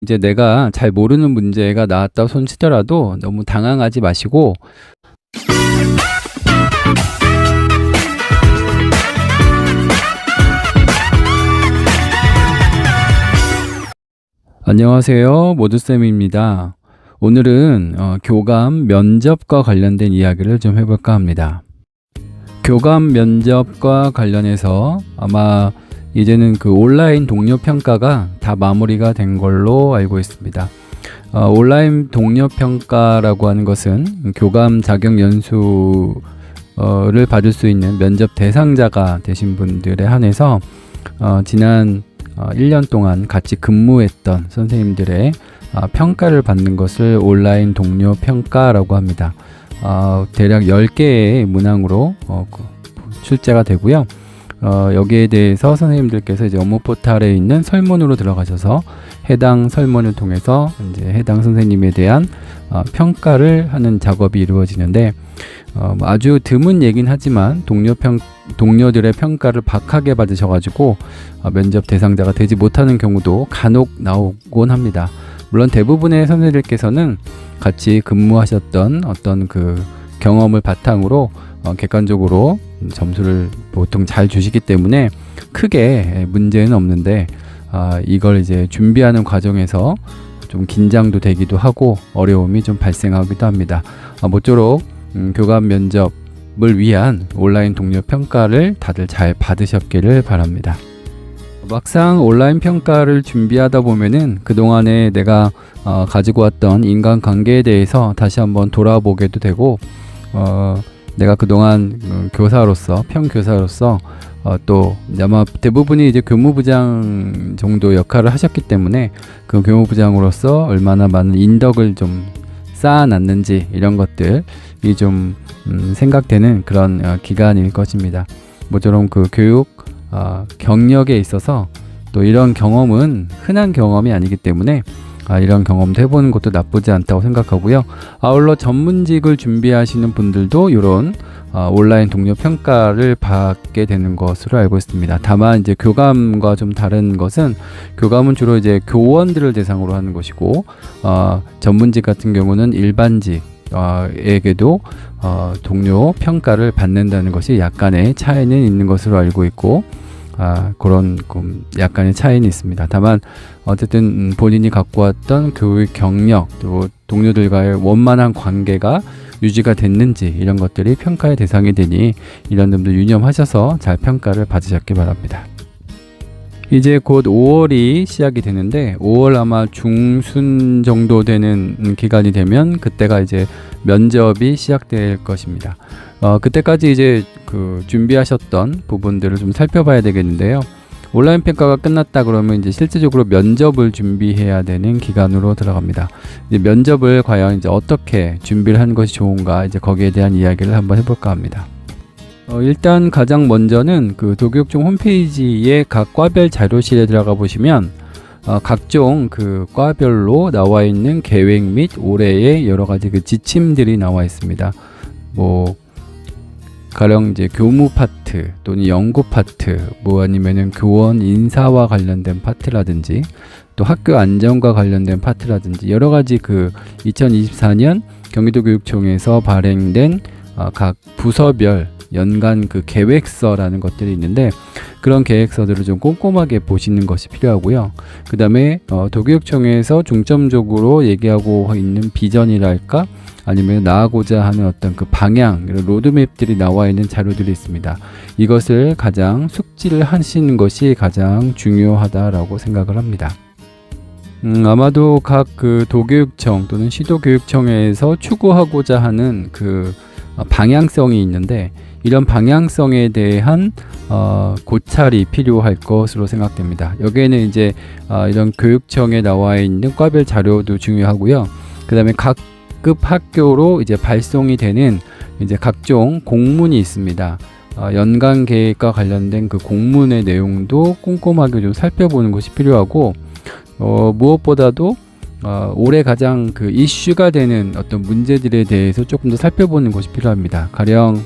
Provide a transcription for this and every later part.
이제 내가 잘 모르는 문제가 나왔다 손치더라도 너무 당황하지 마시고 안녕하세요. 모두쌤입니다. 오늘은 어, 교감 면접과 관련된 이야기를 좀 해볼까 합니다. 교감 면접과 관련해서 아마 이제는 그 온라인 동료 평가가 다 마무리가 된 걸로 알고 있습니다. 어, 온라인 동료 평가라고 하는 것은 교감 자격 연수를 받을 수 있는 면접 대상자가 되신 분들에 한해서 어, 지난 어, 1년 동안 같이 근무했던 선생님들의 어, 평가를 받는 것을 온라인 동료 평가라고 합니다. 어, 대략 10개의 문항으로 어, 그, 출제가 되고요. 어, 여기에 대해서 선생님들께서 이제 업무 포탈에 있는 설문으로 들어가셔서 해당 설문을 통해서 이제 해당 선생님에 대한 어, 평가를 하는 작업이 이루어지는데 어, 뭐 아주 드문 얘긴 하지만 동료 평 동료들의 평가를 박하게 받으셔가지고 어, 면접 대상자가 되지 못하는 경우도 간혹 나오곤 합니다. 물론 대부분의 선생님들께서는 같이 근무하셨던 어떤 그 경험을 바탕으로 어, 객관적으로 점수를 보통 잘 주시기 때문에 크게 문제는 없는데 아, 이걸 이제 준비하는 과정에서 좀 긴장도 되기도 하고 어려움이 좀 발생하기도 합니다. 아, 모쪼록 음, 교감 면접을 위한 온라인 동료 평가를 다들 잘 받으셨기를 바랍니다. 막상 온라인 평가를 준비하다 보면은 그동안에 내가 어, 가지고 왔던 인간관계에 대해서 다시 한번 돌아보게도 되고 어, 내가 그동안 음, 교사로서 평교사로서 어, 또 아마 대부분이 이제 교무부장 정도 역할을 하셨기 때문에 그 교무부장으로서 얼마나 많은 인덕을 좀 쌓아놨는지 이런 것들이 좀 음, 생각되는 그런 어, 기간일 것입니다. 모처럼 그 교육 어, 경력에 있어서 또 이런 경험은 흔한 경험이 아니기 때문에 아, 이런 경험도 해보는 것도 나쁘지 않다고 생각하고요. 아울러 전문직을 준비하시는 분들도 이런 어, 온라인 동료 평가를 받게 되는 것으로 알고 있습니다. 다만 이제 교감과 좀 다른 것은 교감은 주로 이제 교원들을 대상으로 하는 것이고 어, 전문직 같은 경우는 일반직 어, 에게도 어, 동료 평가를 받는다는 것이 약간의 차이는 있는 것으로 알고 있고 아, 그런 좀 약간의 차이는 있습니다. 다만 어쨌든 음, 본인이 갖고 왔던 교육 경력 또 동료들과의 원만한 관계가 유지가 됐는지 이런 것들이 평가의 대상이 되니 이런 점도 유념하셔서 잘 평가를 받으셨기 바랍니다. 이제 곧 5월이 시작이 되는데 5월 아마 중순 정도 되는 음, 기간이 되면 그때가 이제 면접이 시작될 것입니다. 어, 그때까지 이제 그 준비하셨던 부분들을 좀 살펴봐야 되겠는데요. 온라인 평가가 끝났다 그러면 이제 실제적으로 면접을 준비해야 되는 기간으로 들어갑니다. 이제 면접을 과연 이제 어떻게 준비를 하는 것이 좋은가 이제 거기에 대한 이야기를 한번 해볼까 합니다. 어, 일단 가장 먼저는 그 도교육청 홈페이지의 각 과별 자료실에 들어가 보시면 어, 각종 그 과별로 나와 있는 계획 및 올해의 여러 가지 그 지침들이 나와 있습니다. 뭐 가령 이제 교무 파트 또는 연구 파트 뭐 아니면은 교원 인사와 관련된 파트라든지 또 학교 안전과 관련된 파트라든지 여러 가지 그 2024년 경기도 교육청에서 발행된 어, 각 부서별 연간 그 계획서라는 것들이 있는데 그런 계획서들을 좀 꼼꼼하게 보시는 것이 필요하고요. 그 다음에 어, 도교육청에서 중점적으로 얘기하고 있는 비전이랄까 아니면 나아고자 하는 어떤 그 방향, 이런 로드맵들이 나와 있는 자료들이 있습니다. 이것을 가장 숙지를 하시는 것이 가장 중요하다라고 생각을 합니다. 음, 아마도 각 그 도교육청 또는 시도교육청에서 추구하고자 하는 그 어, 방향성이 있는데 이런 방향성에 대한 어, 고찰이 필요할 것으로 생각됩니다. 여기에는 이제 어, 이런 교육청에 나와 있는 과별 자료도 중요하고요. 그 다음에 각급 학교로 이제 발송이 되는 이제 각종 공문이 있습니다. 어, 연간 계획과 관련된 그 공문의 내용도 꼼꼼하게 좀 살펴보는 것이 필요하고 어, 무엇보다도 어, 올해 가장 그 이슈가 되는 어떤 문제들에 대해서 조금 더 살펴보는 것이 필요합니다. 가령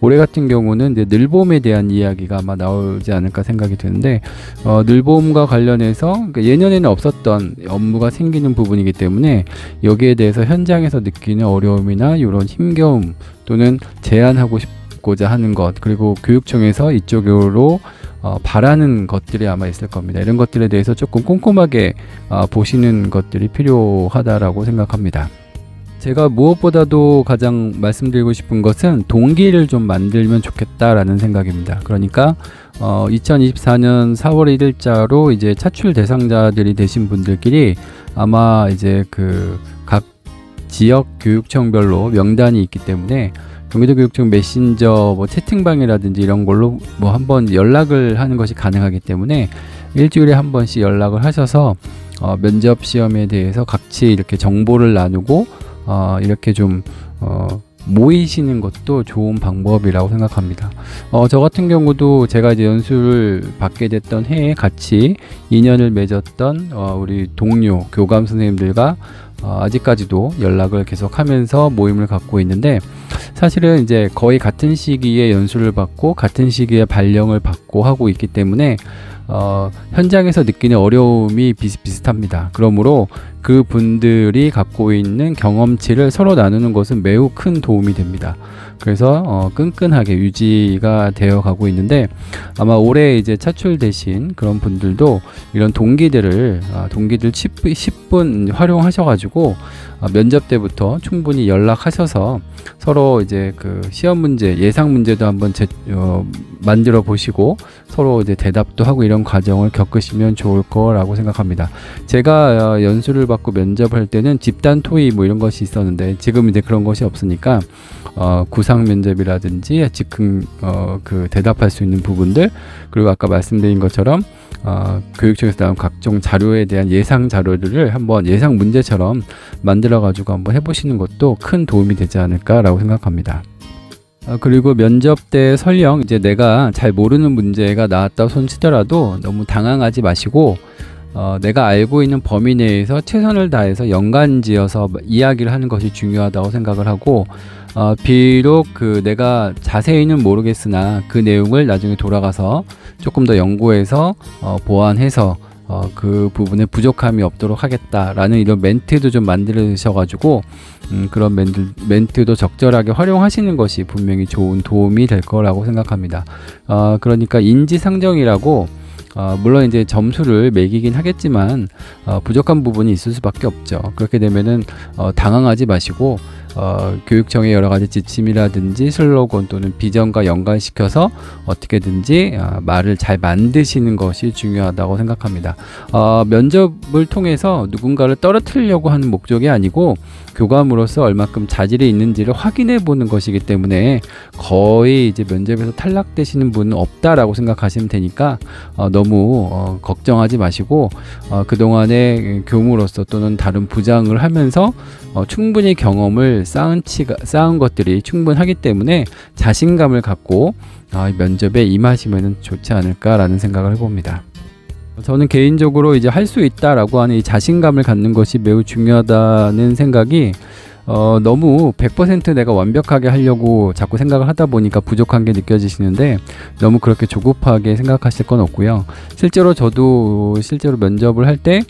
올해 같은 경우는 이제 늘봄에 대한 이야기가 아마 나오지 않을까 생각이 드는데 어, 늘봄과 관련해서 그러니까 예년에는 없었던 업무가 생기는 부분이기 때문에 여기에 대해서 현장에서 느끼는 어려움이나 이런 힘겨움 또는 제안하고 싶고자 하는 것 그리고 교육청에서 이쪽으로 어, 바라는 것들이 아마 있을 겁니다. 이런 것들에 대해서 조금 꼼꼼하게 어, 보시는 것들이 필요하다라고 생각합니다. 제가 무엇보다도 가장 말씀드리고 싶은 것은 동기를 좀 만들면 좋겠다라는 생각입니다. 그러니까 어, 2024년 4월 1일자로 이제 차출 대상자들이 되신 분들끼리 아마 이제 그 각 지역 교육청별로 명단이 있기 때문에 경기도 교육청 메신저 뭐 채팅방이라든지 이런 걸로 뭐 한번 연락을 하는 것이 가능하기 때문에 일주일에 한 번씩 연락을 하셔서 어, 면접 시험에 대해서 같이 이렇게 정보를 나누고 어, 이렇게 좀 어, 모이시는 것도 좋은 방법이라고 생각합니다. 어, 저 같은 경우도 제가 이제 연수를 받게 됐던 해에 같이 인연을 맺었던 어, 우리 동료 교감 선생님들과 어, 아직까지도 연락을 계속하면서 모임을 갖고 있는데 사실은 이제 거의 같은 시기에 연수를 받고 같은 시기에 발령을 받고 하고 있기 때문에 어, 현장에서 느끼는 어려움이 비슷비슷합니다. 그러므로 그 분들이 갖고 있는 경험치를 서로 나누는 것은 매우 큰 도움이 됩니다. 그래서 어, 끈끈하게 유지가 되어 가고 있는데 아마 올해 이제 차출되신 그런 분들도 이런 동기들을 아, 동기들 10분, 10분 활용하셔가지고 아, 면접 때부터 충분히 연락하셔서 서로 이제 그 시험 문제 예상 문제도 한번 제, 어, 만들어 보시고 서로 이제 대답도 하고 이런 과정을 겪으시면 좋을 거라고 생각합니다. 제가 어, 연수를 받고 면접할 때는 집단 토의 뭐 이런 것이 있었는데 지금 이제 그런 것이 없으니까 어, 구상 면접이라든지 즉흥 어, 그 대답할 수 있는 부분들 그리고 아까 말씀드린 것처럼 어, 교육청에서 나온 각종 자료에 대한 예상 자료들을 한번 예상 문제처럼 만들어 가지고 한번 해보시는 것도 큰 도움이 되지 않을까라고 생각합니다. 아, 그리고 면접 때 설령 이제 내가 잘 모르는 문제가 나왔다고 손치더라도 너무 당황하지 마시고 어, 내가 알고 있는 범위 내에서 최선을 다해서 연관지어서 이야기를 하는 것이 중요하다고 생각을 하고 어, 비록 그 내가 자세히는 모르겠으나 그 내용을 나중에 돌아가서 조금 더 연구해서 어, 보완해서 어, 그 부분에 부족함이 없도록 하겠다라는 이런 멘트도 좀 만드셔가지고 음, 그런 멘트, 멘트도 적절하게 활용하시는 것이 분명히 좋은 도움이 될 거라고 생각합니다. 어, 그러니까 인지상정이라고 어, 물론 이제 점수를 매기긴 하겠지만 어, 부족한 부분이 있을 수밖에 없죠. 그렇게 되면은 어, 당황하지 마시고 어, 교육청의 여러 가지 지침이라든지 슬로건 또는 비전과 연관시켜서 어떻게든지 어, 말을 잘 만드시는 것이 중요하다고 생각합니다. 어, 면접을 통해서 누군가를 떨어뜨리려고 하는 목적이 아니고 교감으로서 얼마큼 자질이 있는지를 확인해 보는 것이기 때문에 거의 이제 면접에서 탈락되시는 분은 없다라고 생각하시면 되니까 어, 너무 어, 걱정하지 마시고 어, 그동안의 교무로서 또는 다른 부장을 하면서 어, 충분히 경험을 쌓은 치가 쌓은 것들이 충분하기 때문에 자신감을 갖고 아, 면접에 임하시면 좋지 않을까라는 생각을 해봅니다. 저는 개인적으로 이제 할 수 있다라고 하는 이 자신감을 갖는 것이 매우 중요하다는 생각이 어, 너무 100% 내가 완벽하게 하려고 자꾸 생각을 하다 보니까 부족한 게 느껴지시는데 너무 그렇게 조급하게 생각하실 건 없고요. 실제로 저도 실제로 면접을 할때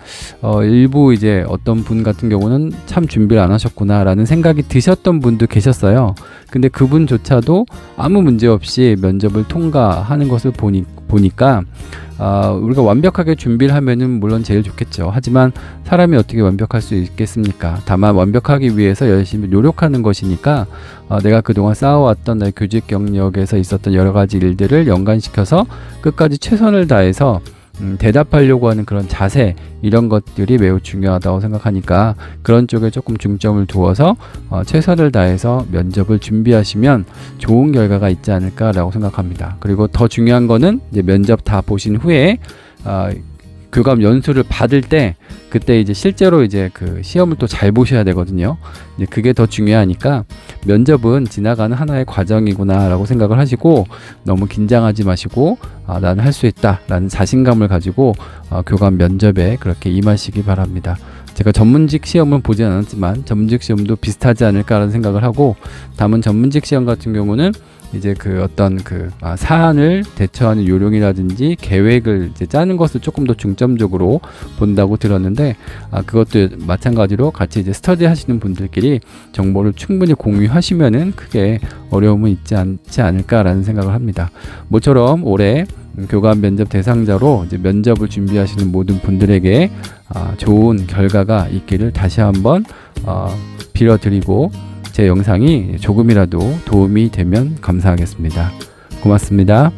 어, 일부 이제 어떤 분 같은 경우는 참 준비를 안 하셨구나라는 생각이 드셨던 분도 계셨어요. 근데 그분조차도 아무 문제 없이 면접을 통과하는 것을 보니, 보니까 아, 우리가 완벽하게 준비를 하면은 물론 제일 좋겠죠. 하지만 사람이 어떻게 완벽할 수 있겠습니까? 다만 완벽하기 위해서 열심히 노력하는 것이니까 어, 내가 그동안 쌓아왔던 나의 교직 경력에서 있었던 여러 가지 일들을 연관시켜서 끝까지 최선을 다해서 음, 대답하려고 하는 그런 자세 이런 것들이 매우 중요하다고 생각하니까 그런 쪽에 조금 중점을 두어서 어, 최선을 다해서 면접을 준비하시면 좋은 결과가 있지 않을까라고 생각합니다. 그리고 더 중요한 거는 이제 면접 다 보신 후에 어, 교감 연수를 받을 때 그때 이제 실제로 이제 그 시험을 또 잘 보셔야 되거든요. 이제 그게 더 중요하니까 면접은 지나가는 하나의 과정이구나라고 생각을 하시고 너무 긴장하지 마시고 아, 나는 할 수 있다라는 자신감을 가지고 어, 교감 면접에 그렇게 임하시기 바랍니다. 제가 전문직 시험은 보지 않았지만 전문직 시험도 비슷하지 않을까라는 생각을 하고 다만 전문직 시험 같은 경우는 이제 그 어떤 그 아, 사안을 대처하는 요령이라든지 계획을 이제 짜는 것을 조금 더 중점적으로 본다고 들었는데 아, 그것도 마찬가지로 같이 이제 스터디 하시는 분들끼리 정보를 충분히 공유하시면은 크게 어려움은 있지 않지 않을까라는 생각을 합니다. 모처럼 올해 음, 교감 면접 대상자로 이제 면접을 준비하시는 모든 분들에게 아, 좋은 결과가 있기를 다시 한번 어, 빌어드리고 제 영상이 조금이라도 도움이 되면 감사하겠습니다. 고맙습니다.